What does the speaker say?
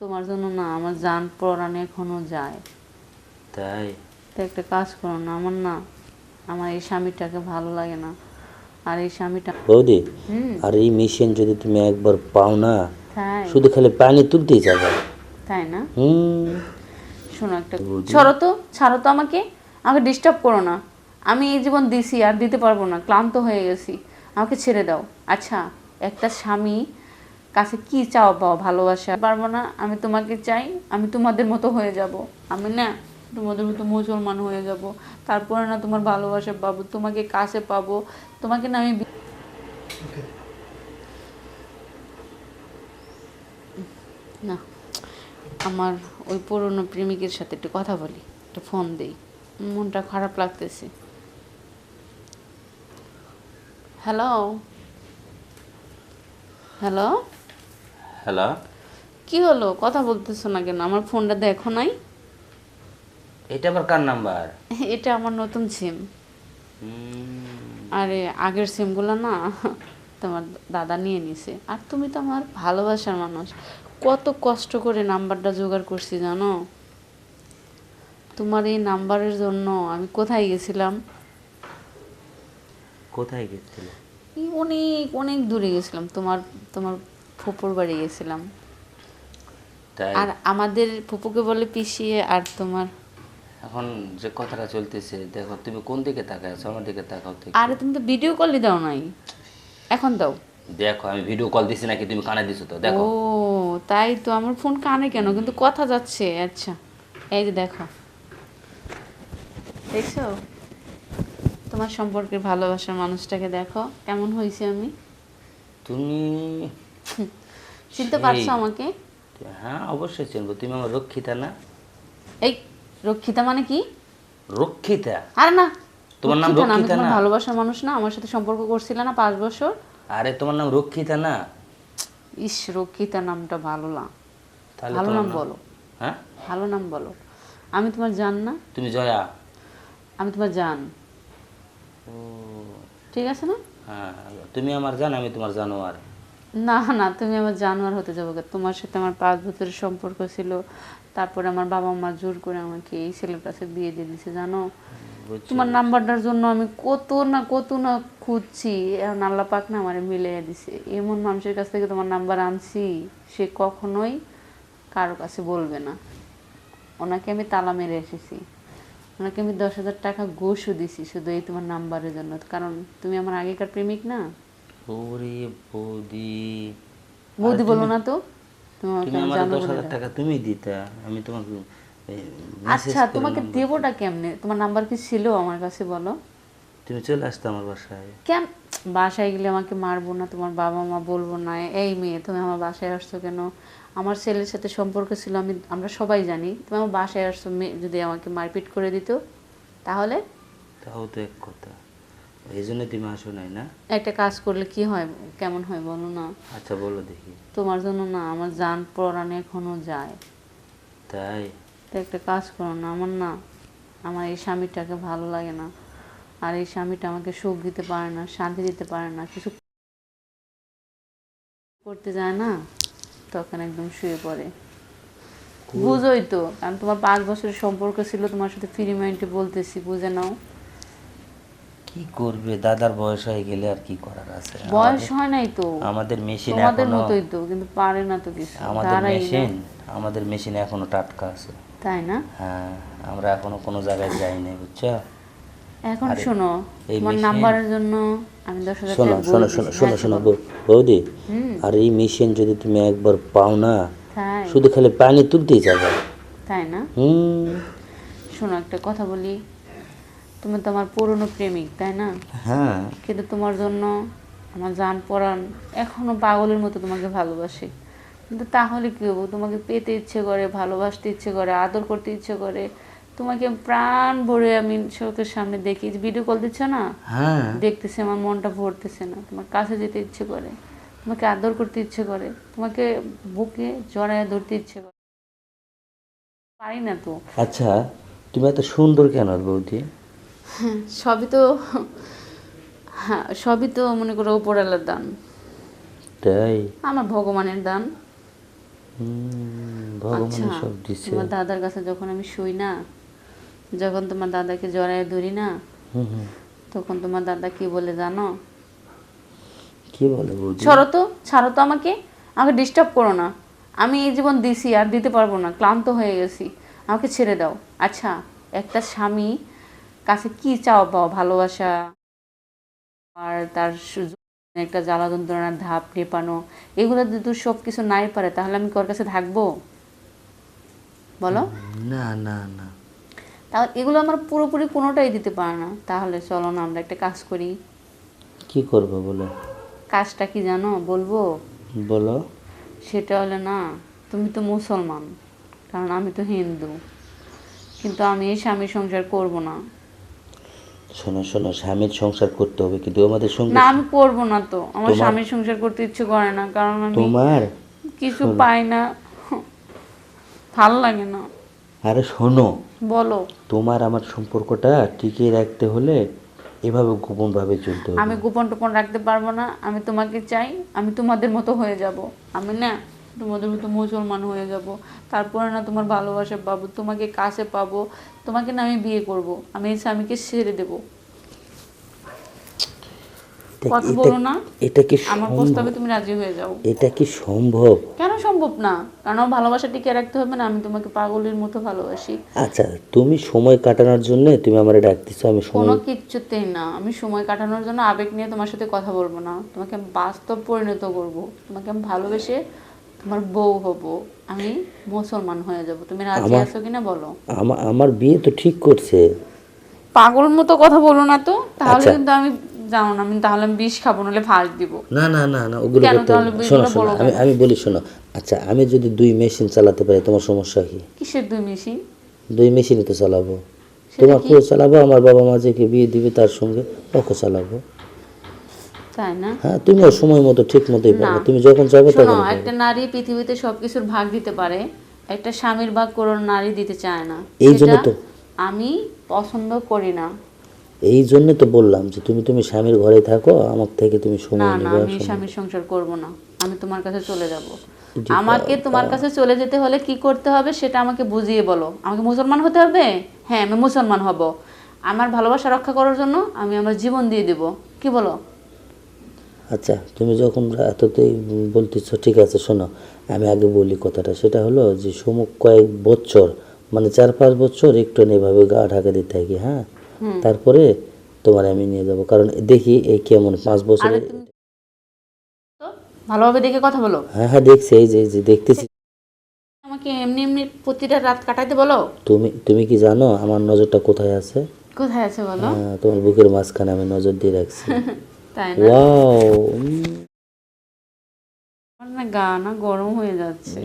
তোমার জন্য না আমার জান পরাণে এখনও যায়। তাই? তো একটা কাজ করো না আমার না আমার এই স্বামীটাকে ভালো লাগে না। আর এই স্বামীটা বৌদি আর এই মেশিন যদি তুমি একবার পাও না শুধু খালি পানি তুলতেই যাবে। তাই না? হুম। শোনো একটা। ছাড়ো তো ছাড়ো তো আমাকে। আমাকে ডিস্টার্ব করো না। আমি এই জীবন দিছি আর দিতে পারব না। ক্লান্ত হয়ে গেছি। আমাকে ছেড়ে দাও। আচ্ছা একটা স্বামী কাছে কি চাও পাও ভালোবাসা? পারব না আমি তোমাকে চাই আমি তোমাদের মতো হয়ে যাব। আমি না তোমাদের মতো মুসলমান হয়ে যাব। তারপরে না তোমার ভালোবাসা পাবো তোমাকে কাছে পাবো। তোমাকে না আমি না আমার ওই পুরনো প্রেমিকের সাথে একটু কথা বলি একটু ফোন দেই। মনটা খারাপ লাগতেছে। হ্যালো হ্যালো হ্যালো কি হলো? কথা বলতেছো না কেন? আমার ফোনটা দেখো নাই? এটা আবার কার নাম্বার? এটা আমার নতুন সিম। আরে আগের সিমগুলো না তোমার দাদা নিয়ে নিছে। আর তুমি তো আমার ভালোবাসার মানুষ। কত কষ্ট করে নাম্বারটা জোগাড় করছি জানো? তোমার এই নাম্বারের জন্য আমি কোথায় গেছিলাম? কোথায় গেছিল? এই অনেক অনেক দূরে গেছিলাম। তোমার তোমার ফুপুর বাড়ি গেছিলাম। আর আমাদের ফুপুকে বলে পিসিয়ে আর তোমার। এখন যে কথাটা চলতেছে দেখো তুমি কোন দিকে তাকায় আছো আমার দিকে তাকাও আরে তুমি তো ভিডিও কলই দাও নাই। এখন দাও। দেখো আমি ভিডিও কল দিছি নাকি তুমি কানে দিছো তো? দেখো। ও তাই তো আমার ফোন কানে কেন? কিন্তু কথা যাচ্ছে আচ্ছা। এই যে দেখো। দেখছ? তোমার সম্পর্কে ভালোবাসার মানুষটাকে দেখো। কেমন হয়েছে আমি? তুমি চিনতে পারছ আমাকে? হ্যাঁ অবশ্যই চিনবো। তুমি আমার রক্ষিতা না? এই রক্ষিতা মানে কি? রক্ষিতা? আরে না তোমার নাম রক্ষিতা না? ভালোবাসার মানুষ না আমার সাথে সম্পর্ক করছিলে না পাঁচ বছর। আরে তোমার নাম রক্ষিতা না? ইস রক্ষিতা নামটা ভালো না। তাহলে ভালো নাম বলো। হ্যাঁ? ভালো নাম বলো। আমি তোমার জান না? তুমি জয়া? আমি তোমার জান। ও। ঠিক আছে না? হ্যাঁ তুমি আমার জান আমি তোমার জানোয়ার। না না তুমি আমার জানোয়ার হতে যাব? তোমার সাথে আমার পাঁচ বছরের সম্পর্ক ছিল। তারপরে আমার বাবা মা জোর করে আমাকে এই ছেলের কাছে বিয়ে দিয়ে দিছে জানো? তোমার নাম্বারটার জন্য আমি কত না কত না খুঁজছি। এখন আল্লাহ পাক না আমার মিলিয়ে দিছে। এমন মানুষের কাছ থেকে তোমার নাম্বার আনছি সে কখনোই কারও কাছে বলবে না। ওনাকে আমি তালা মেরে এসেছি। ওনাকে আমি দশ হাজার টাকা ঘুষও দিছি শুধু এই তোমার নাম্বারের জন্য। কারণ তুমি আমার আগেকার প্রেমিক না? ওরে বৌদি বৌদি বলো না তো তুমি আমার দশ হাজার টাকা তুমি দিতা আমি তোমাকে আচ্ছা তোমাকে number- কেমনে? তোমার নাম্বার কি ছিল আমার কাছে বলো। তুমি চলে আসতে আমার বাসায়। কেন? বাসায় গেলে আমাকে মারবো না তোমার বাবা মা বলব না এই মেয়ে তুমি আমার বাসায় আসছো কেন? আমার ছেলের সাথে সম্পর্ক ছিল আমি আমরা সবাই জানি। তুমি আমার বাসায় আসছো মেয়ে যদি আমাকে মারপিট করে দিত তাহলে? তাও তো এক কথা। এই জন্য তুমি আসো নাই না? একটা কাজ করলে কি হয় কেমন হয় বলো না? আচ্ছা বলো দেখি। তোমার জন্য না আমার পরাণে এখনও যায়। তাই? তো একটা কাজ করো না আমার না আমার এই স্বামীটাকে ভালো লাগে না। আর এই স্বামীটা আমাকে সুখ দিতে পারে না শান্তি দিতে পারে না কিছু করতে যায় না তখন একদম শুয়ে পড়ে। বুঝোই তো কারণ তোমার পাঁচ বছরের সম্পর্ক ছিল তোমার সাথে ফ্রি মাইন্ডে বলতেছি বুঝে নাও। কি করবে? দাদার বয়স হয়ে গেলে আর কি করার আছে? বয়স হয় নাই তো। আমাদের মেশিন এখনও মতোই তো কিন্তু পারে না তো কিছু। আমাদের মেশিন আমাদের মেশিন এখনও টাটকা আছে। তাই না? হ্যাঁ আমরা এখনও কোনো জায়গায় যাই নাই বুঝছ? এখন শোনো তোমার নাম্বারের জন্য আমি দশ হাজার শোনো শোনো শোনো শোনো হ্যাঁ, শোনো শোনো। বৌদি আর এই মেশিন যদি তুমি একবার পাও না শুধু খালি পানি তুলতেই যাবে। তাই না? হুম। শোনো একটা কথা বলি। তুমি তো আমার পুরনো প্রেমিক তাই না? হ্যাঁ। কিন্তু তোমার জন্য আমার জান পরাণ এখনও পাগলের মতো তোমাকে ভালোবাসে। কিন্তু তাহলে কি হব? তোমাকে পেতে ইচ্ছে করে ভালোবাসতে ইচ্ছে করে আদর করতে ইচ্ছে করে। তোমাকে প্রাণ ভরে আমি চোখের সামনে দেখি। ভিডিও কল দিচ্ছ না? হ্যাঁ। দেখতেছে আমার মনটা ভরতেছে না। তোমার কাছে যেতে ইচ্ছে করে তোমাকে আদর করতে ইচ্ছে করে তোমাকে বুকে জড়ায় ধরতে ইচ্ছে করে। পারি না তো। আচ্ছা তুমি এত সুন্দর কেন বৌদি? সবই তো হ্যাঁ সবই তো মনে করো উপরালার দান। তাই? আমার ভগবানের দান। ভগবান আচ্ছা সব দিচ্ছে তোমার দাদার কাছে যখন আমি শুই না যখন তোমার দাদাকে জড়ায় ধরি না তখন তোমার দাদা কি বলে জানো? কি বলে সরো তো ছাড়ো তো আমাকে আমাকে ডিস্টার্ব করো না। আমি এই জীবন দিছি আর দিতে পারব না ক্লান্ত হয়ে গেছি। আমাকে ছেড়ে দাও। আচ্ছা একটা স্বামী কাছে কি চাও পাও ভালোবাসা? আর তার সুযোগ একটা জ্বালা যন্ত্রণার ধাপ টেপানো। এগুলো যদি সব কিছু নাই পারে তাহলে আমি ওর কাছে থাকব? বলো। না না না। তাহলে এগুলো আমার পুরোপুরি কোনোটাই দিতে পারে না। তাহলে চলো না আমরা একটা কাজ করি। কি করব বলো? কাজটা কি জানো? বলব? বলো। সেটা হলে না তুমি তো মুসলমান কারণ আমি তো হিন্দু। কিন্তু আমি এই স্বামী সংসার করব না। শোনো শোনো স্বামীর সংসার করতে হবে কিন্তু আমাদের সঙ্গে না আমি করব না তো। আমার স্বামীর সংসার করতে ইচ্ছে করে না কারণ আমি তোমার কিছু পাই না। ভালো লাগে না। আরে শোনো বলো। তোমার আমার সম্পর্কটা টিকিয়ে রাখতে হলে এভাবে গোপন ভাবে চলতে হবে। আমি গোপন টোপন রাখতে পারব না আমি তোমাকে চাই আমি তোমাদের মতো হয়ে যাব। আমি না তোমাদের মতো মুসলমান হয়ে যাব। তারপরে না তোমার ভালোবাসা পাবো তোমাকে কাছে পাবো তোমাকে না আমি বিয়ে করব আমি এই স্বামীকে ছেড়ে দেবো। এটা- কথা বলো না এটা কি আমার প্রস্তাবে তুমি রাজি হয়ে যাও। এটা কি সম্ভব? কেন সম্ভব না? কারণ ভালোবাসা টিকে রাখতে হবে না আমি তোমাকে পাগলের মতো ভালোবাসি। আচ্ছা তুমি সময় কাটানোর জন্য তুমি আমার ডাকতেছো আমি কোনো কিচ্ছুতেই না আমি সময় কাটানোর জন্য আবেগ নিয়ে তোমার সাথে কথা বলব না। তোমাকে বাস্তব পরিণত করব তোমাকে আমি ভালোবেসে তোমার বউ হব আমি মুসলমান হয়ে যাব। তুমি রাজি আমার- আছো কিনা বলো। আমার আমার বিয়ে তো ঠিক করছে। পাগল মতো কথা বলো না তো তাহলে আচ্ছা। কিন্তু আমি জানো না আমি তাহলে বিষ খাব নাহলে ফাঁস দিব। না না না না ওগুলো শোনো শোনো আমি আমি বলি শোনো। আচ্ছা আমি যদি দুই মেশিন চালাতে পারি তোমার সমস্যা কি? কিসের দুই মেশিন? দুই মেশিনই তো চালাবো। তোমাকেও চালাবো আমার বাবা মা যেকে বিয়ে দিবে তার সঙ্গে ওকে চালাবো। তাই না? হ্যাঁ তুমিও সময় মতো ঠিক মতোই পাবে তুমি যখন যাবে তখন একটা নারী পৃথিবীতে সবকিছুর ভাগ দিতে পারে একটা স্বামীর ভাগ কোনো নারী দিতে চায় না। এই জন্য তো। আমি পছন্দ করি না। এই জন্য তো বললাম যে তুমি তুমি স্বামীর ঘরে থাকো আমার থেকে তুমি সময় না নেবে আমি স্বামীর সংসার করব না। আমি তোমার কাছে চলে যাব। আমাকে তোমার কাছে চলে যেতে হলে কি করতে হবে সেটা আমাকে বুঝিয়ে বলো। আমাকে মুসলমান হতে হবে? হ্যাঁ আমি মুসলমান হব। আমার ভালোবাসা রক্ষা করার জন্য আমি আমার জীবন দিয়ে দেব। কি বলো? আচ্ছা তুমি যখন এততেই বলতেছ ঠিক আছে শোনো আমি আগে বলি কথাটা। সেটা হলো যে সমুখ কয়েক বছর মানে চার পাঁচ বছর একটু এভাবে গা ঢাকা দিতে থাকি হ্যাঁ? তারপরে তোমার আমি নিয়ে যাব। কারণ দেখি এই কেমন পাঁচ বছরে ভালোভাবে দেখে কথা বলো। হ্যাঁ হ্যাঁ দেখছি এই যে এই যে দেখতেছি। আমাকে এমনি এমনি প্রতিটা রাত কাটাইতে বলো। তুমি তুমি কি জানো আমার নজরটা কোথায় আছে? কোথায় আছে বলো? হ্যাঁ, তোমার বুকের মাঝখানে আমি নজর দিয়ে রাখছি। তাই না? ওয়াও আমার না গা না গরম হয়ে যাচ্ছে।